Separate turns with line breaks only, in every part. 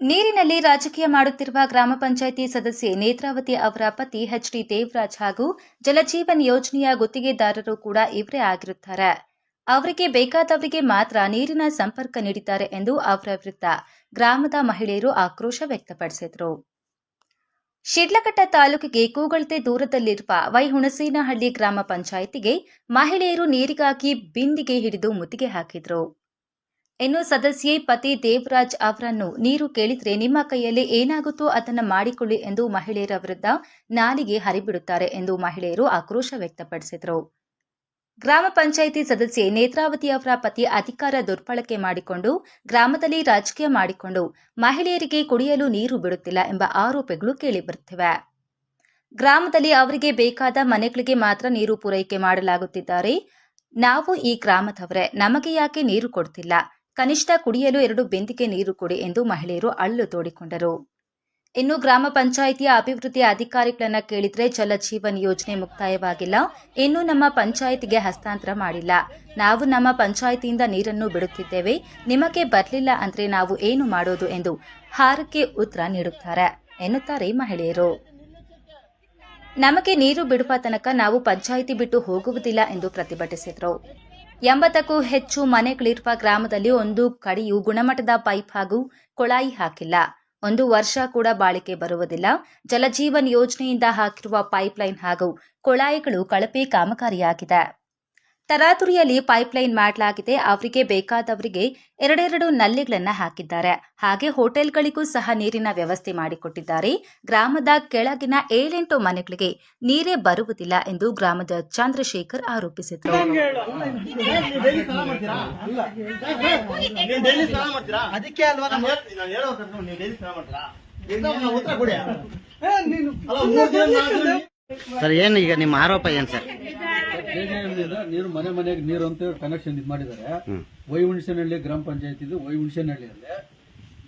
ನೀರಿನಲ್ಲಿ ರಾಜಕೀಯ ಮಾಡುತ್ತಿರುವ ಗ್ರಾಮ ಪಂಚಾಯಿತಿ ಸದಸ್ಯೆ ನೇತ್ರಾವತಿ ಅವರ ಪತಿ ಎಚ್ ಡಿ ದೇವರಾಜ್ ಹಾಗೂ ಜಲಜೀವನ್ ಯೋಜನೆಯ ಗುತ್ತಿಗೆದಾರರು ಕೂಡ ಇವರೇ ಆಗಿರುತ್ತಾರೆ. ಅವರಿಗೆ ಬೇಕಾದವರಿಗೆ ಮಾತ್ರ ನೀರಿನ ಸಂಪರ್ಕ ನೀಡಿದ್ದಾರೆ ಎಂದು ಅವರ ವಿರುದ್ಧ ಗ್ರಾಮದ ಮಹಿಳೆಯರು ಆಕ್ರೋಶ ವ್ಯಕ್ತಪಡಿಸಿದರು. ಶಿಡ್ಲಘಟ್ಟ ತಾಲೂಕಿಗೆ ಕೂಗಳತೆ ದೂರದಲ್ಲಿರುವ ವೈಹುಣಸೇನಹಳ್ಳಿ ಗ್ರಾಮ ಪಂಚಾಯಿತಿಗೆ ಮಹಿಳೆಯರು ನೀರಿಗಾಗಿ ಬಿಂದಿಗೆ ಹಿಡಿದು ಮುತ್ತಿಗೆ ಹಾಕಿದರು. ಇನ್ನು ಸದಸ್ಯೆ ಪತಿ ದೇವರಾಜ್ ಅವರನ್ನು ನೀರು ಕೇಳಿದ್ರೆ ನಿಮ್ಮ ಕೈಯಲ್ಲಿ ಏನಾಗುತ್ತೋ ಅದನ್ನು ಮಾಡಿಕೊಳ್ಳಿ ಎಂದು ಮಹಿಳೆಯರ ವಿರುದ್ಧ ನಾಲಿಗೆ ಹರಿಬಿಡುತ್ತಾರೆ ಎಂದು ಮಹಿಳೆಯರು ಆಕ್ರೋಶ ವ್ಯಕ್ತಪಡಿಸಿದರು. ಗ್ರಾಮ ಪಂಚಾಯಿತಿ ಸದಸ್ಯೆ ನೇತ್ರಾವತಿ ಅವರ ಪತಿ ಅಧಿಕಾರ ದುರ್ಬಳಕೆ ಮಾಡಿಕೊಂಡು ಗ್ರಾಮದಲ್ಲಿ ರಾಜಕೀಯ ಮಾಡಿಕೊಂಡು ಮಹಿಳೆಯರಿಗೆ ಕುಡಿಯಲು ನೀರು ಬಿಡುತ್ತಿಲ್ಲ ಎಂಬ ಆರೋಪಗಳು ಕೇಳಿಬರುತ್ತಿವೆ ಗ್ರಾಮದಲ್ಲಿ ಅವರಿಗೆ ಬೇಕಾದ ಮನೆಗಳಿಗೆ ಮಾತ್ರ ನೀರು ಪೂರೈಕೆ ಮಾಡಲಾಗುತ್ತಿದ್ದಾರೆ. ನಾವು ಈ ಗ್ರಾಮದವರೇ, ನಮಗೆ ಯಾಕೆ ನೀರು ಕೊಡ್ತಿಲ್ಲ? ಕನಿಷ್ಠ ಕುಡಿಯಲು ಎರಡು ಬೆಂದಿಗೆ ನೀರು ಕೊಡಿ ಎಂದು ಮಹಿಳೆಯರು ಅಳ್ಳು ತೋಡಿಕೊಂಡರು. ಇನ್ನು ಗ್ರಾಮ ಪಂಚಾಯಿತಿಯ ಅಭಿವೃದ್ಧಿ ಅಧಿಕಾರಿಗಳನ್ನ ಕೇಳಿದ್ರೆ ಜಲಜೀವನ್ ಯೋಜನೆ ಮುಕ್ತಾಯವಾಗಿಲ್ಲ. ಇನ್ನೂ ನಮ್ಮ ಪಂಚಾಯಿತಿಗೆ ಹಸ್ತಾಂತರ ಮಾಡಿಲ್ಲ. ನಾವು ನಮ್ಮ ಪಂಚಾಯಿತಿಯಿಂದ ನೀರನ್ನು ಬಿಡುತ್ತಿದ್ದೇವೆ. ನಿಮಗೆ ಬರಲಿಲ್ಲ ಅಂದ್ರೆ ನಾವು ಏನು ಮಾಡೋದು ಎಂದು ಹಾರಕ್ಕೆ ಉತ್ತರ ನೀಡುತ್ತಾರೆ ಎನ್ನುತ್ತಾರೆ ಮಹಿಳೆಯರು. ನಮಗೆ ನೀರು ಬಿಡುವ ತನಕ ನಾವು ಪಂಚಾಯಿತಿ ಬಿಟ್ಟು ಹೋಗುವುದಿಲ್ಲ ಎಂದು ಪ್ರತಿಭಟಿಸಿದರು. ಎಂಬತ್ತಕ್ಕೂ ಹೆಚ್ಚು ಮನೆಗಳಿರುವ ಗ್ರಾಮದಲ್ಲಿ ಒಂದು ಕಡೆಯೂ ಗುಣಮಟ್ಟದ ಪೈಪ್ ಹಾಗೂ ಕೊಳಾಯಿ ಹಾಕಿಲ್ಲ. ಒಂದು ವರ್ಷ ಕೂಡ ಬಾಳಿಕೆ ಬರುವುದಿಲ್ಲ. ಜಲಜೀವನ್ ಯೋಜನೆಯಿಂದ ಹಾಕಿರುವ ಪೈಪ್ಲೈನ್ ಹಾಗೂ ಕೊಳಾಯಿಗಳು ಕಳಪೆ ಕಾಮಗಾರಿಯಾಗಿದೆ. ತರಾತುರಿಯಲ್ಲಿ ಪೈಪ್ಲೈನ್ ಮಾಡಲಾಗಿದೆ. ಅವರಿಗೆ ಬೇಕಾದವರಿಗೆ ಎರಡೆರಡು ನಲ್ಲಿಗಳನ್ನು ಹಾಕಿದ್ದಾರೆ. ಹಾಗೆ ಹೋಟೆಲ್ಗಳಿಗೂ ಸಹ ನೀರಿನ ವ್ಯವಸ್ಥೆ ಮಾಡಿಕೊಟ್ಟಿದ್ದಾರೆ. ಗ್ರಾಮದ ಕೆಳಗಿನ ಏಳೆಂಟು ಮನೆಗಳಿಗೆ ನೀರೇ ಬರುವುದಿಲ್ಲ ಎಂದು ಗ್ರಾಮದ ಚಂದ್ರಶೇಖರ್ ಆರೋಪಿಸಿದರು.
ಸರ್ ಏನು ಈಗ ನಿಮ್ಮ ಆರೋಪ ಏನು ಸರ್?
ನೀರು ಮನೆ ಮನೆಗೆ ನೀರು ಅಂತ ಕನೆಕ್ಷನ್ ಇದು ಮಾಡಿದ್ದಾರೆ ವೈಹುಣಸನಹಳ್ಳಿ ಗ್ರಾಮ ಪಂಚಾಯತ್ ಇದು ವೈಹುಣಸನಹಳ್ಳಿಯಲ್ಲಿ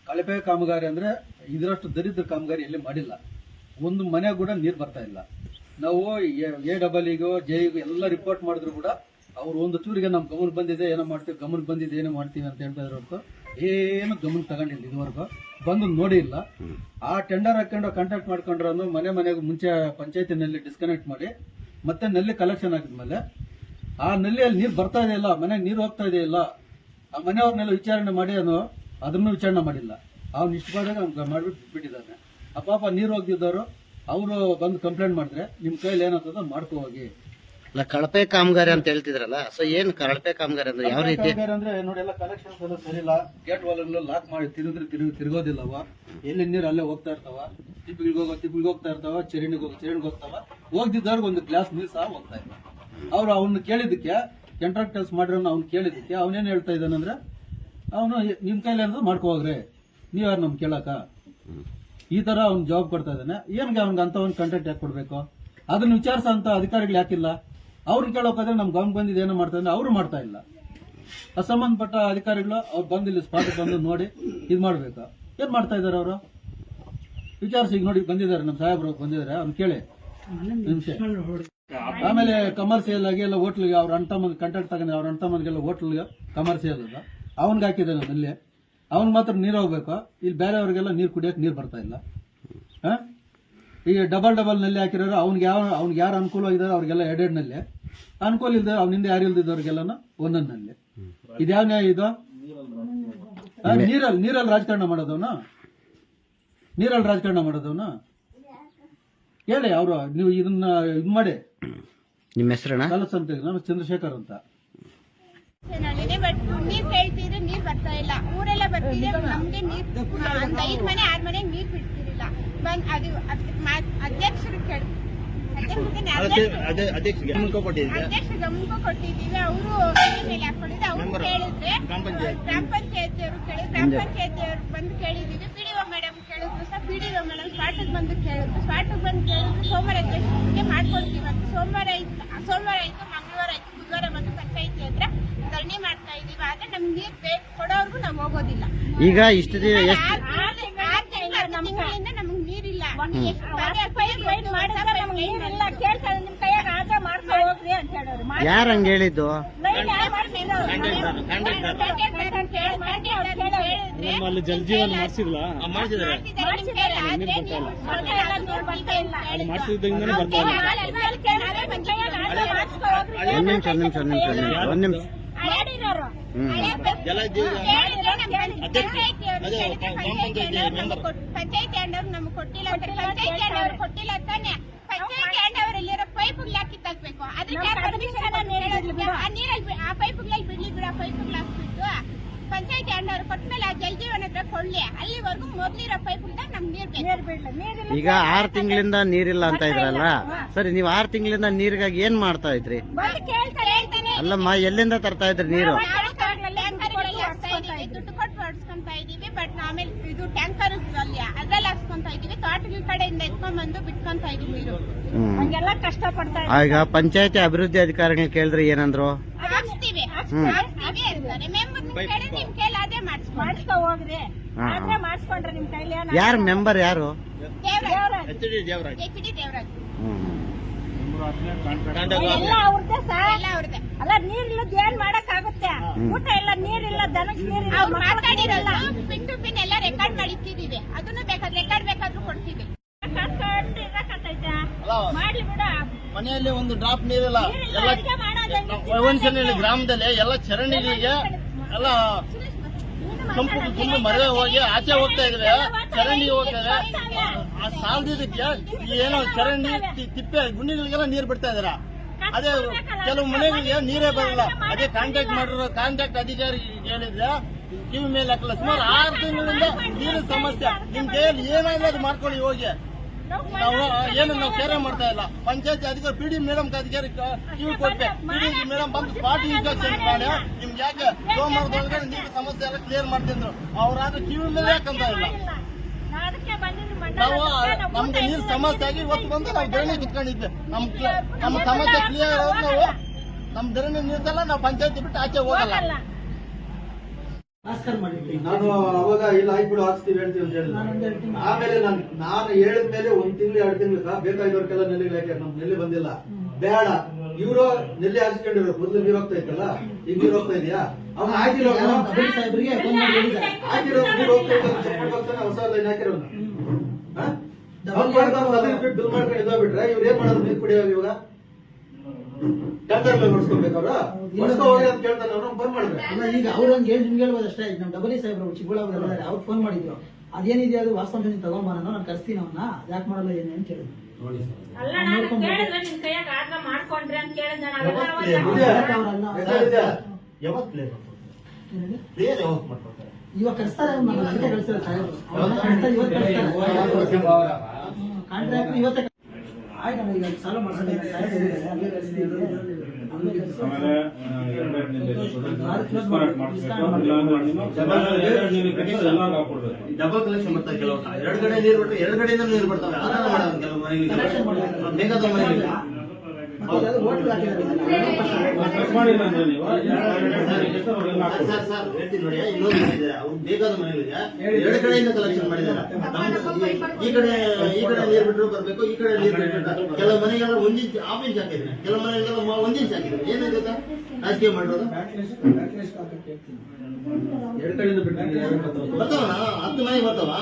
ಕಳಪೆ ಕಾಮಗಾರಿ ಅಂದ್ರೆ ಇದರಷ್ಟು ದರಿದ್ರ ಕಾಮಗಾರಿ ಎಲ್ಲಿ ಮಾಡಿಲ್ಲ. ಒಂದು ಮನೆ ಕೂಡ ನೀರು ಬರ್ತಾ ಇಲ್ಲ. ನಾವು ಎ ಡಬಲ್ ಇಗೋ ಜೆಗೂ ಎಲ್ಲ ರಿಪೋರ್ಟ್ ಮಾಡಿದ್ರು ಕೂಡ ಅವ್ರು ಒಂದು ಚೂರಿಗೆ ನಮ್ಮ ಗಮನ ಬಂದಿದೆ ಏನೋ ಮಾಡ್ತೀವಿ ಗಮನ ಬಂದಿದೆ ಏನೋ ಮಾಡ್ತೀವಿ ಅಂತ ಹೇಳ್ತಾ ಇದ್ರು ಹೊರ್ತು ಏನು ಗಮನ ತಗೊಂಡಿಲ್ಲ ಇದುವರೆಗೂ. ಬಂದು ನೋಡಿ ಇಲ್ಲ. ಆ ಟೆಂಡರ್ ಹಾಕೊಂಡು ಕಾಂಟ್ಯಾಕ್ಟ್ ಮಾಡ್ಕೊಂಡ್ರು ಮನೆ ಮನೆಗೆ ಮುಂಚೆ ಪಂಚಾಯತಿನಲ್ಲಿ ಡಿಸ್ಕನೆಕ್ಟ್ ಮಾಡಿ ಮತ್ತೆ ನಲ್ಲಿ ಕಲೆಕ್ಷನ್ ಆಗಿದ್ಮೇಲೆ ಆ ನಲ್ಲಿಯಲ್ಲಿ ನೀರು ಬರ್ತಾ ಇದೆಯಲ್ಲ ಮನೆಗೆ ನೀರು ಹೋಗ್ತಾ ಇದೆಯಲ್ಲ ಆ ಮನೆಯವ್ರನ್ನೆಲ್ಲ ವಿಚಾರಣೆ ಮಾಡಿ ಅವನು ಅದನ್ನು ವಿಚಾರಣೆ ಮಾಡಿಲ್ಲ. ಅವ್ನು ಇಷ್ಟು ಮಾಡಿದಾಗ ಮಾಡಿಬಿಟ್ಟು ಬಿಟ್ಟಿದ್ದಾನೆ ಆ ಪಾಪ ನೀರು ಹೋಗ್ತಿದ್ದವರು ಅವರು ಬಂದು ಕಂಪ್ಲೇಂಟ್ ಮಾಡಿದ್ರೆ ನಿಮ್ಮ ಕೈಲಿ ಏನಾಗ್ತದ ಮಾಡ್ಕೋ ಹೋಗಿ.
ಅಲ್ಲ ಕಳಪೆ ಕಾಮಗಾರಿ ಅಂತ ಹೇಳ್ತಿದ್ರಲ್ಲ ಸೊ ಏನ್ ಕಳಪೆ ಕಾಮಗಾರಿ ಅಂದ್ರೆ ಯಾವ ರೀತಿ?
ಕಾಮಗಾರಿ ಅಂದ್ರೆ ನೋಡಿ ಎಲ್ಲ ಕಲೆಕ್ಷನ್ಸ್ ಎಲ್ಲ ಸರಿಯಿಲ್ಲ ಗೇಟ್ ವಾಲ್ ಲಾಕ್ ಮಾಡಿ ತಿರುಗಿದ್ರೆ ತಿರುಗಿ ತಿರುಗೋದಿಲ್ಲವ. ಎಲ್ಲಿ ನೀರು ಅಲ್ಲೇ ಹೋಗ್ತಾ ಇರ್ತಾವ. ತಿಪ್ಪಿಗೆ ಹೋಗೋ ತಿಪ್ಪಿಗೆ ಹೋಗ್ತಾ ಇರ್ತಾವ ಚರಣಿಗೆ ಹೋಗಿ ಚರಣಿಗೆ ಹೋಗ್ತಾವ. ಹೋಗ್ದಿದ್ದವ್ರಿಗೆ ಒಂದು ಗ್ಲಾಸ್ ನೀರು ಸಹ ಹೋಗ್ತಾ ಇಲ್ಲ. ಅವ್ರು ಅವನ್ನ ಕೇಳಿದ್ದಕ್ಕೆ ಕಾಂಟ್ರಾಕ್ಟರ್ಸ್ ಮಾಡಿರೋನು ಅವ್ನು ಕೇಳಿದ್ದಕ್ಕೆ ಅವನೇನ್ ಹೇಳ್ತಾ ಇದ್ದಾನಂದ್ರೆ ಅವನು ನಿಮ್ ಕೈಲಿ ಏನಾದ್ರು ಮಾಡ್ಕೋಗ್ರಿ ನೀವ್ ಯಾರು ನಮ್ ಕೇಳಕ ಈ ತರ ಅವ್ನ್ ಜಾಬ್ ಕೊಡ್ತಾ ಇದ್ದಾನೆ. ಏನ್ಗೆ ಅವ್ನಿಗೆ ಅಂತ ಒಂದು ಕಾಂಟ್ರಾಕ್ಟ್ ಯಾಕೆ ಕೊಡ್ಬೇಕು? ಅದನ್ನ ವಿಚಾರಿಸೋ ಅಂತ ಅಧಿಕಾರಿಗಳು ಯಾಕಿಲ್ಲ? ಅವ್ರನ್ನ ಕೇಳೋಕಾದ್ರೆ ನಮ್ಮ ಗಮನ ಬಂದಿದ್ದು ಏನೋ ಮಾಡ್ತಾ ಅವ್ರು ಅವರು ಮಾಡ್ತಾ ಇಲ್ಲ. ಅಸಂಬಂಧಪಟ್ಟ ಅಧಿಕಾರಿಗಳು ಅವ್ರು ಬಂದು ಇಲ್ಲಿ ಬಂದು ನೋಡಿ ಇದು ಮಾಡಬೇಕು? ಏನ್ ಮಾಡ್ತಾ ಇದಾರೆ ಅವರು? ವಿಚಾರಿಸಿ ಈಗ ನೋಡಿ ಬಂದಿದ್ದಾರೆ ನಮ್ಮ ಸಾಹೇಬರು ಬಂದಿದ್ದಾರೆ, ಅವ್ನು ಕೇಳಿ. ಆಮೇಲೆ ಕಮರ್ಷಿಯಲ್ ಆಗಿ ಎಲ್ಲ ಹೋಟ್ಲಿಗೆ ಅವ್ರ ಅಣ್ಣ ಮಂದಿ ಕಾಂಟ್ರಾಕ್ಟ್ ತಗೊಂಡು ಅವ್ರ ಅಣ್ಣ ಹೋಟ್ಲಿಗೆ ಕಮರ್ಷಿಯಲ್ ಅದ. ಅವನ್ಗೆ ಹಾಕಿದ್ದಾನೆ ಅಲ್ಲಿ. ಅವನ್ ಮಾತ್ರ ನೀರು ಹೋಗ್ಬೇಕು? ಇಲ್ಲಿ ಬೇರೆಯವ್ರಿಗೆಲ್ಲ ನೀರು ಕುಡಿಯಕ್ಕೆ ನೀರು ಬರ್ತಾ ಇಲ್ಲ. ಹಾ? ಈಗ ಡಬಲ್ ಡಬಲ್ನಲ್ಲಿ ಹಾಕಿರೋರು ಅವ್ನಿಗೆ ಯಾವ ಅವ್ನಿಗೆ ಯಾರು ಅನುಕೂಲ ಇದಾರೆ ಅವ್ರಿಗೆಲ್ಲ ಎರಡೆರಡ್ನಲ್ಲಿ ಅನುಕೂಲ ಇಲ್ದ ಅವ್ನಿಂದ ಯಾರು ಇಲ್ದಿದ್ದವ್ರಿಗೆಲ್ಲ ಒಂದೊಂದಲ್ಲಿ ಇದ್ಯಾವ ನ್ಯಾಯ ಇದು? ನೀರಲ್ಲಿ ನೀರಲ್ಲಿ ರಾಜಕಾರಣ ಮಾಡೋದವ್ನ? ನೀರಲ್ಲಿ ರಾಜಕಾರಣ ಮಾಡೋದವ್ನ? ಹೇಳಿ ಅವರು ನೀವು ಇದನ್ನ ಇದು ಮಾಡಿ.
ನಿಮ್ಮ ಹೆಸರಣ್ಣ?
ಕಲಸ್ ಅಂತ ನಾನು ಚಂದ್ರಶೇಖರ್ ಅಂತ.
ಬಟ್ ನೀರ್ ಕೇಳ್ತಿದ್ರೆ ನೀರ್ ಬರ್ತಾ ಇಲ್ಲ. ಊರೆಲ್ಲ ಬರ್ತಿದೆ ನಮ್ಗೆ ನೀರ್ ಒಂದ್ ಐದ್ ಮನೆ ಆರ್ ಮನೆ ನೀರ್ ಬಿಡ್ತಿರಿಲ್ಲ ಬಂದ್ ಅದು ಅಧ್ಯಕ್ಷರು ಕೇಳಿದ್ರು
ಅದೇ ಅಧ್ಯಕ್ಷರಿಗೆ ಗಮನ
ಕೊಟ್ಟಿದ್ದೀವಿ. ಅವರು ಮೇಲೆ ಹಾಕೊಂಡಿದ್ರೆ ಅವ್ರು. ಕೇಳಿದ್ರೆ
ಗ್ರಾಮ ಪಂಚಾಯತ್.
ಗ್ರಾಮ ಪಂಚಾಯತ್ ಅವರು ಕೇಳಿದ್ರು ಗ್ರಾಮ ಪಂಚಾಯತ್ ಅವರು ಬಂದು ಕೇಳಿದೀವಿ ಓ ಮೇಡಮ್ ಕೇಳಿದ್ರು ಸರ್ ಪಿಡಿಒ ಮೇಡಮ್ ಸ್ಪಾಟಿಗೆ ಬಂದು ಕೇಳಿದ್ರು. ಸ್ಪಾಟಿಗೆ ಬಂದು ಕೇಳಿದ್ರು ಸೋಮವಾರ ಅಧ್ಯಕ್ಷರಿಗೆ ಮಾಡ್ಕೊಡ್ತೀವಿ ಅಂತ. ಸೋಮವಾರ ಆಯ್ತು ಸೋಮವಾರ ಆಯ್ತು ಮಂಗಳವಾರ ಆಯ್ತು ಬುಧವಾರ ಬಂದು ಪಂಚಾಯತಿ ಹತ್ರ ಧರಣಿ ಮಾಡ್ತಾ ಇದೀವಿ. ಆದ್ರೆ ನಮ್ಗೆ ನೀರ್ ಬೇಕು. ಕೊಡೋರ್ಗು ನಾವು ಹೋಗೋದಿಲ್ಲ.
ಈಗ ಇಷ್ಟು ದಿನ ಎಷ್ಟು
ಆರ್- ಆರ್ ತಿಂಗ್ಳು- ಆರ್ ತಿಂಗಳಿಂದ ನಮ್ಗೆ ನೀರಿಲ್ಲ ಎಷ್ಟು ಬಾರಿ ಪೈಪ್ ಲೈನ್ ಮಾಡಿದ್ರೆ ನಮ್ಗೆ ನೀರಿಲ್ಲ ಕೇಳ್ತಾರೆ ನಿಮ್ ಕೈಯಾಗ ಆಗ ಮಾಡ್ಕೊ ಹೋಗ್ರಿ ಅಂತ ಹೇಳೋರು. ಮಾಡಿ-
ಯಾರು ಹಂಗ ಹೇಳಿದ್ದು?
ಲೈನ್ ಯಾರ್ ಮಾಡ್ಸಿದ್ರು?
ಅಲ್ಲಿ ಜಲಜೀವನ್ ಮಾಡಿಸಿಲ್ಲ ಮಾಡಿಸಿದ್ರೆ
ಬರ್ತಾ ಇಲ್ಲ. ಹೋಗ್ರಿ.
ಒಂದ್ ನಿಮಿಷ ಒಂದ್ ನಿಮಿಷ ಒಂದ್ ನಿಮಿಷ ಒಂದ್ ನಿಮಿಷ.
ಪಂಚಾಯ್ತಿ ನಮ್ಗೆ ಕೊಟ್ಟಿಲ್ಲ ಅಂತ ಪಂಚಾಯ್ತಿ ಅಣ್ಣವ್ರು ಕೊಟ್ಟಿಲ್ಲ ತಾನೆ ಪಂಚಾಯ್ತಿ ಅಣ್ಣವ್ರು ಇಲ್ಲಿರೋ ಪೈಪ್ಗಳು ಯಾಕೆ ಕಿತ್ತಾಕ್ಬೇಕು ಅದಕ್ಕೆ ಪರ್ಮಿಷನ್ ಆ ನೀರಲ್ಲಿ ಆ ಪೈಪ್ಗಳಲ್ಲಿ ಬಿಡ್ಲಿ ಬಿಡ ಪೈಪ್ಗಳು ಹಾಕ್ಬಿಟ್ಟು ಪಂಚಾಯ್ತಿ ಅಣ್ಣವ್ರು ಕೊಟ್ಮೇಲೆ ಆ ಜಲಜೀವನ ಹತ್ರ ಕೊಳ್ಳಿ. ಅಲ್ಲಿವರೆಗೂ ಮೊದ್ಲಿರೋ ನಮ್ಗೆ ನೀರ್ ಬೇಕು.
ಈಗ ಆರ್ ತಿಂಗಳಿಂದ ನೀರಿಲ್ಲ ಅಂತ ಇದ್ರಲ್ಲ? ಸರಿ ನೀವು ಆರ್ ತಿಂಗಳಿಂದ ನೀರಿಗಾಗಿ ಏನ್ ಮಾಡ್ತಾ ಇದ್ರಿ?
ಕೇಳ್ತಾರೆ ಹೇಳ್ತಾನೆ
ಅಲ್ಲಮ್ಮ ಎಲ್ಲಿಂದ ತರ್ತಾ ಇದ್ರಿ ನೀರು?
ದುಡ್ಡು ಕೊಟ್ಟು ಹೊಡ್ಸ್ಕೊಂತ ಇದೀವಿ ಬಟ್ ಆಮೇಲೆ ಇದು ಟ್ಯಾಂಕರ್ ಅಲ್ಲಿ ಅದ್ರಲ್ಲಿ ಹಾಕ್ಸ್ಕೊಂತ ಇದೀವಿ ತೋಟಗಳ ಕಡೆಯಿಂದ ಎತ್ಕೊಂಡ್ ಬಂದು ಬಿಟ್ಕೊಂತ ಇದೀವಿ ನೀರು. ಹಂಗೆಲ್ಲ ಕಷ್ಟ ಪಡ್ತಾ
ಈಗ ಪಂಚಾಯತಿ ಅಭಿವೃದ್ಧಿ ಅಧಿಕಾರಿಗಳು ಕೇಳಿದ್ರೆ ಏನಂದ್ರು?
ಹಾಕ್ಸ್ತೀವಿ ಹಾಕ್ಸ್ತೀವಿ ಅಂತಾರೆ ಮೆಂಬರ್ ನಿಮ್ ಕೈಲಿ ಅದೇ ಮಾಡಿಸ್ಕೊ ಹೋಗ್ರಿ.
ಹಾ, ಹಾ.
ಆದ್ರೆ ಮಾಡಿಸ್ಕೊಂಡ್ರೆ ನಿಮ್ ಕೈಲಿ
ಯಾರು ಮೆಂಬರ್ ಯಾರು?
ದೇವರಾಜ್.
ದೇವರಾಜ್.
ಹ್ಮ್.
ಎಲ್ಲ ಅವ್ರದ್ದೇ ಎಲ್ಲ ಅವ್ರದ್ದೇ ಅಲ್ಲ ನೀರಿಲ್ಲದ ಏನ್ ಮಾಡಕ್ ಆಗುತ್ತೆ ಊಟ ಇಲ್ಲ ನೀರಿಲ್ಲ ದನಕ್ ನೀರಿಲ್ಲ ಮಾತಾಡಿರಲ್ಲ ಪಿನ್ ಟು ಪಿನ್ ಎಲ್ಲ ರೆಕಾರ್ಡ್ ಮಾಡಿಟ್ಟಿದೀವಿ ಅದನ್ನು ಬೇಕಾದ್ರೆ ರೆಕಾರ್ಡ್ ಬೇಕಾದ್ರೂ ಕೊಡ್ತೀವಿ. ಮಾಡ್ಲಿ ಬಿಡ.
ಮನೆಯಲ್ಲಿ ಒಂದು ಡ್ರಾಪ್ ನೀರಿಲ್ಲ. ಎಲ್ಲ ಗ್ರಾಮದಲ್ಲಿ ಎಲ್ಲ ಚರಂಡಿಗಳಿಗೆ ಎಲ್ಲ ಸಂಪುಟ ತುಂಬ ಮರವೆ ಹೋಗಿ ಆಚೆ ಹೋಗ್ತಾ ಇದ್ರೆ ಚರಂಡಿಗೆ ಹೋಗ್ತಾ ಆ ಸಾಲದಿದ್ದಕ್ಕೆ ಏನೋ ಚರಂಡಿ ತಿಪ್ಪೆ ಗುಂಡಿಗಳಿಗೆಲ್ಲ ನೀರು ಬಿಡ್ತಾ ಇದಾರ. ಅದೇ ಕೆಲವು ಮನೆಗಳಿಗೆ ನೀರೇ ಬರಲ್ಲ. ಅದೇ ಕಾಂಟ್ಯಾಕ್ಟ್ ಮಾಡಿರೋ ಕಾಂಟ್ಯಾಕ್ಟ್ ಅಧಿಕಾರಿ ಹೇಳಿದ್ರೆ ಕಿವಿ ಮೇಲೆ ಹಾಕಲ್ಲ. ಸುಮಾರು ಆರು ತಿಂಗಳಿಂದ ನೀರಿನ ಸಮಸ್ಯೆ. ನಿಮ್ ಕೈಯಲ್ಲಿ ಏನಾದ್ರೂ ಅದು ಮಾಡ್ಕೊಳ್ಳಿ ಹೋಗಿ. ನಾವು ಏನು ನಾವು ಕೇರೆ ಮಾಡ್ತಾ ಇಲ್ಲ. ಪಂಚಾಯತಿ ಅಧಿಕಾರಿ ಪಿ ಡಿ ಮೇಡಮ್ ಅಧಿಕಾರಿ ಕಿವಿ ಕೊಟ್ಟೆ ಪಿ ಡಿ ಮೇಡಮ್ ಬಂದು ಸ್ಪಾಟ್ ಇನ್ಸ್ಟ್ರಕ್ಷನ್ ಮಾಡಿ ನಿಮ್ಗೆ ಯಾಕೆ ಸೋಮವಾರದೊಳಗಡೆ ನೀರು ಸಮಸ್ಯೆ ಎಲ್ಲ ಕ್ಲಿಯರ್ ಮಾಡ್ತಿದ್ರು. ಅವ್ರಾದ್ರೆ ಕಿವಿ ಮೇಲೆ ಯಾಕಂತ ಇಲ್ಲ. ನಾವು ನಮ್ಗೆ ನೀರು ಸಮಸ್ಯೆ ಆಗಿ ಇವತ್ತು ಬಂದು ನಾವು ಧರಣಿ ಕಿತ್ಕೊಂಡಿದ್ವಿ. ನಮ್ ನಮ್ಮ ಸಮಸ್ಯೆ ಕ್ಲಿಯರ್ ನಾವು ನಮ್ ಧರಣಿ ನಿಲ್ಸಲ್ಲ ನಾವು ಪಂಚಾಯತಿ ಬಿಟ್ಟು ಆಚೆ ಹೋಗಲ್ಲ.
ನಾನು ಅವಾಗ ಇಲ್ಲ ಆಯ್ಬಿಡು ಹಾಕ್ಸ್ತೀವಿ ಹೇಳ್ತೀವಿ ಅಂತ ಹೇಳಿ ಆಮೇಲೆ ನಾನು ನಾನು ಹೇಳಿದ ಮೇಲೆ ಒಂದ್ ತಿಂಗಳು ಎರಡು ತಿಂಗಳು ಬೇಕಾಗಿರೋರ್ಕೆಲ್ಲ ನೆಲ್ಲಿಗೆ ಹಾಕಿ ನಮ್ ನೆಲ್ಲಿ ಬಂದಿಲ್ಲ. ಬೇಡ. ಇವರು ನೆಲ್ಲಿ ಹಾಕಿಸ್ಕೊಂಡಿರೋ ಮೊದಲು ನೀರ್ ಹೋಗ್ತಾ ಇತ್ತಲ್ಲ? ಈಗ ನೀರ್ ಹೋಗ್ತಾ ಇದೆಯಾ? ಅವ್ನ ಹಾಕಿರೋ ಹಾಕಿರೋ ನೀರ್ ಹೋಗ್ತಾ ಇದ್ದಾನೆ ಹೊಸ ಲೈನ್ ಹೋಗ್ತಾನೆ ಹಾಕಿರೋ ಬಿಲ್ ಮಾಡ್ಕೊಂಡು ಇದಾಗ್ಬಿಟ್ರೆ ಇವ್ರು ಏನ್ ಮಾಡೋದು? ನೀರು ಕುಡಿಯೋದು ಇವಾಗ? ಮೇಲೆ ಹೋಗಿ ಅಂತ ಕೇಳ್ತಾನೆ ಅವ್ನು ಬಂದ್ ಮಾಡಿದ್ರೆ.
ಅಲ್ಲ ಈಗ ಅವ್ರಂಗೆ ಹೇಳಿ ನಿಮ್ಗೆ ಹೇಳ್ಬೋದು ಅಷ್ಟೇ. ನಮ್ಮ ಡಬಲಿ ಸಾಹೇಬ್ರು ಚಿಕ್ಕಬಳ್ಳಾಪುರ ಅವ್ರು ಫೋನ್ ಮಾಡಿದ್ರು. ಅದೇನಿದೆ ಅದು? ವಾಸ್ತವ ತಗೊಂಬಾನ ನಾನು ಕರ್ಸ್ತೀನಿ ಅವನ್ನ ಯಾಕೆ ಮಾಡಲ್ಲ ಏನು ಅಂತ ಕೇಳಿದ್ರು.
ಅಲ್ಲ ನಾನು ಕೇಳಿದ್ರೆ ನಿಮ್ ಕೈಯಾಗ ಆಗ ಮಾಡ್ಕೊಂಡ್ರಿ ಅಂತ ನಾನು
ಇವಾಗ ಅವ್ರು ಅದಕ್ಕೆ ಕಳಿಸ್ತಾರೆ ಸಾಹೇಬ್ರು. ಇವತ್ತು ಕಳಿಸ್ತಾರೆ ಕಾಂಟ್ರಾಕ್ಟ್ ಇವತ್ತೇ ಆಯ್ತು ಈಗ ಸಾಲ
ಡಬಲ್ ಕಲೆಕ್ಷನ್ ಮಾಡ್ತಾರೆ. ಕೆಲವು ಎರಡು ಕಡೆ ನೀರು ಬಿಟ್ಟು ಎರಡು ಕಡೆಯಿಂದ ನೀರು ಬಿಡ್ತಾವೆ ಅದನ್ನ ಮಾಡೋದು ಕೆಲವು ಮನೆಗಳಿಗೆ ಬೇಕಾದ ಮನೆಗಳಿಗೆ
ಮಾಡಿಲ್ಲ ಅಂದ್ರೆ ನೀವು?
ಸರ್, ಸರ್, ಸರ್, ಹೇಳ್ತೀನಿ ನೋಡಿ ಇನ್ನೊಂದು ಇದೆ ಅವ್ರು ಬೇಕಾದ ಮನೆಗಳಿಗೆ ಎರಡು ಕಡೆಯಿಂದ ಕಲೆಕ್ಷನ್ ಮಾಡಿದ್ದಾರೆ. ನಮ್ದು ಈ- ಕಡೆ ಈ ಕಡೆ ನೀರು ಬಿಟ್ಟರು ಬರಬೇಕು ಈ ಕಡೆ ನೀರು ಬಿಟ್ಟರು ಕೆಲವು ಮನೆಗೆಲ್ಲ ಒಂದ್ ಇಂಚ್ ಹಾಫ್ ಇಂಚ್ ಹಾಕಿದ್ರೆ ಕೆಲವು ಮನೆಗೆಲ್ಲ ಮ- ಒಂದ್ ಇಂಚ್ ಹಾಕಿದ್ರೆ ಏನಾಗುತ್ತೆ ಗೊತ್ತಾ ರಾಜಕೀಯ ಮಾಡಿರೋದು?
ಎರಡು ಕಡೆಯಿಂದ ಬಿಟ್ಟು
ಹತ್ತು ಮನೆಗೆ ಬರ್ತಾವ?